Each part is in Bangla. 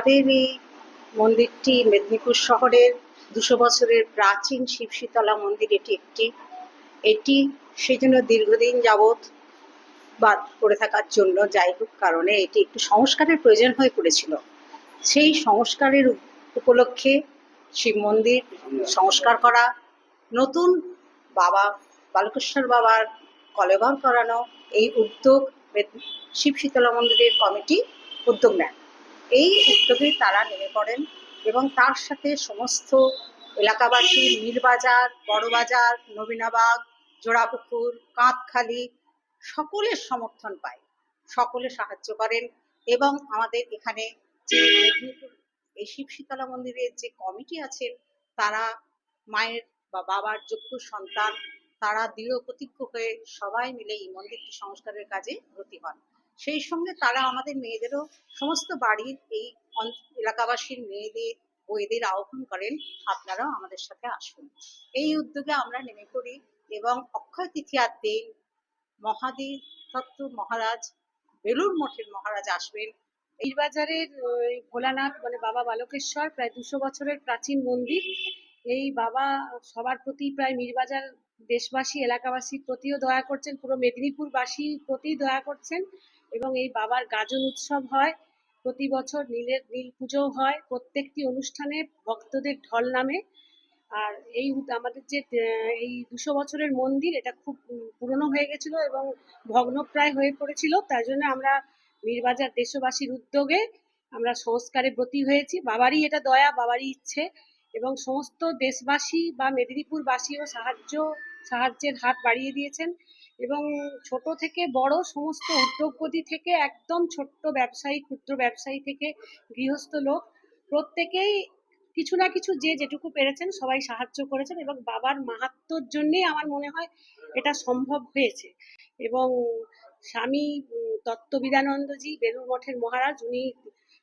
আমাদের এই মন্দিরটি মেদিনীপুর শহরের দুশো বছরের প্রাচীন শিব শীতলা মন্দির, এটি একটি। এটি সেই জন্য দীর্ঘদিন যাবৎ বাদ পড়ে থাকার জন্য যাই হোক কারণে এটি একটু সংস্কারের প্রয়োজন হয়ে পড়েছিল। সেই সংস্কারের উপলক্ষে শিব মন্দির সংস্কার করা, নতুন বাবা, বালকেশ্বর বাবার কলেবর করানো, এই উদ্যোগ শিব শীতলা মন্দিরের কমিটি উদ্যোগ নেন এই উদ্যোগে তারা নেমে পড়েন এবং তার সাথে সমস্ত এলাকাবাসী, নীলবাজার, বড়বাজার, নবীনাবাগ, জোড়াপুকুর কাঁধখালি সকলের সমর্থন পায়। সকলে সাহায্য করেন এবং আমাদের এখানে যে এই শিব শীতলা মন্দিরের যে কমিটি আছেন, তারা মায়ের বা বাবার যোগ্য সন্তান, তারা দৃঢ় প্রতিজ্ঞ হয়ে সবাই মিলে এই মন্দিরটি সংস্কারের কাজে ব্রতী হন। সেই সঙ্গে তারা আমাদের মেয়েদেরও সমস্ত বাড়ির এই এলাকাবাসীর মেয়েদের বইদের আহ্বান করেন, আপনারাও আমাদের সাথে আসুন। এই উদ্যোগে আমরা নেমে পড়ি এবং অক্ষয় তৃতীয়ার দিন মহাদেব তত্ত্ব মহারাজ বেলুর মঠের মহারাজ আসবেন। বীরবাজারের ওই ভোলানাথ মানে বাবা বালকেশ্বর, প্রায় দুশো বছরের প্রাচীন মন্দির। এই বাবা সবার প্রতি প্রায় মীরবাজার দেশবাসী, এলাকাবাসীর প্রতিও দয়া করছেন, পুরো মেদিনীপুরবাসীর প্রতি দয়া করছেন। এবং এই বাবার গাজন উৎসব হয়। প্রতি বছর নীলের নীল পুজো হয়। প্রত্যেকটি অনুষ্ঠানে ভক্তদের ঢল নামে। আর এই আমাদের যে এই দুশো বছরের মন্দির, এটা খুব পুরনো হয়ে গেছিল এবং ভগ্নপ্রায় হয়ে পড়েছিল। তাই জন্য আমরা মীরবাজার দেশবাসীর উদ্যোগে আমরা সংস্কারে ব্রতী হয়েছি। বাবারই এটা দয়া, বাবারই ইচ্ছে এবং সমস্ত দেশবাসী বা মেদিনীপুরবাসীও সাহায্য, সাহায্যের হাত বাড়িয়ে দিয়েছেন। এবং ছোট থেকে বড় সমস্ত উদ্যোগপতি থেকে একদম ছোট্ট ব্যবসায়ী, ক্ষুদ্র ব্যবসায়ী থেকে গৃহস্থ লোক প্রত্যেকেই কিছু না কিছু যে যেটুকু পেরেছেন সবাই সাহায্য করেছেন এবং বাবার মাহাত্ম্যর জন্যেই আমার মনে হয় এটা সম্ভব হয়েছে। এবং স্বামী তত্ত্ববিদানন্দজি বেলুর মঠের মহারাজ, উনি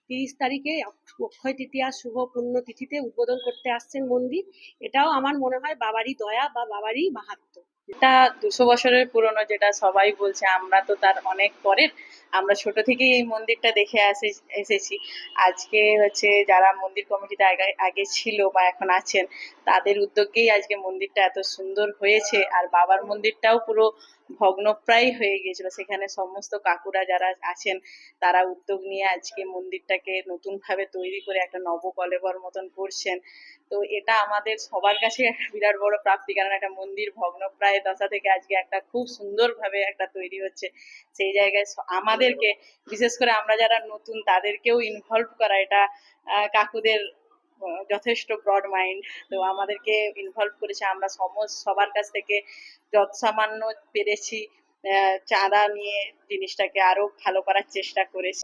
তিরিশ তারিখে অক্ষ- অক্ষয় তৃতীয়া শুভ পুণ্য তিথিতে উদ্বোধন করতে আসছেন মন্দির। এটাও আমার মনে হয় বাবারই দয়া বা বাবারই মাহাত্ম্য। এটা দুশো বছরের পুরনো যেটা সবাই বলছে, আমরা তো তার অনেক পরের। আমরা ছোট থেকেই এই মন্দিরটা দেখে আসে, এসেছি। আজকে হচ্ছে যারা মন্দির কমিটিতে আগে আগে ছিল বা এখন আছেন, তাদের উদ্যোগেই আজকে মন্দিরটা এত সুন্দর হয়েছে। আর বাবার মন্দিরটাও পুরো ভগ্নপ্রায় হয়ে গিয়েছিল। সেখানে সমস্ত কাকুরা যারা আছেন, তারা উদ্যোগ নিয়ে আজকে মন্দিরটাকে নতুন ভাবে তৈরি করে একটা নবকলেবর মতন করছেন। তো এটা আমাদের সবার কাছে একটা বিরাট বড় প্রাপ্তি, কারণ একটা মন্দির ভগ্নপ্রায় দশা থেকে আজকে একটা খুব সুন্দরভাবে একটা তৈরি হচ্ছে। সেই জায়গায় আমাদেরকে, বিশেষ করে আমরা যারা নতুন, তাদেরকেও ইনভলভ করা। এটা কাকুদের যথেষ্ট ব্রড মাইন্ড তো আমাদেরকে ইনভলভ করেছে। আমরা সমস্ত সবার কাছ থেকে যত সামান্য পেরেছি চাঁদা নিয়ে জিনিসটাকে আরও ভালো করার চেষ্টা করেছি।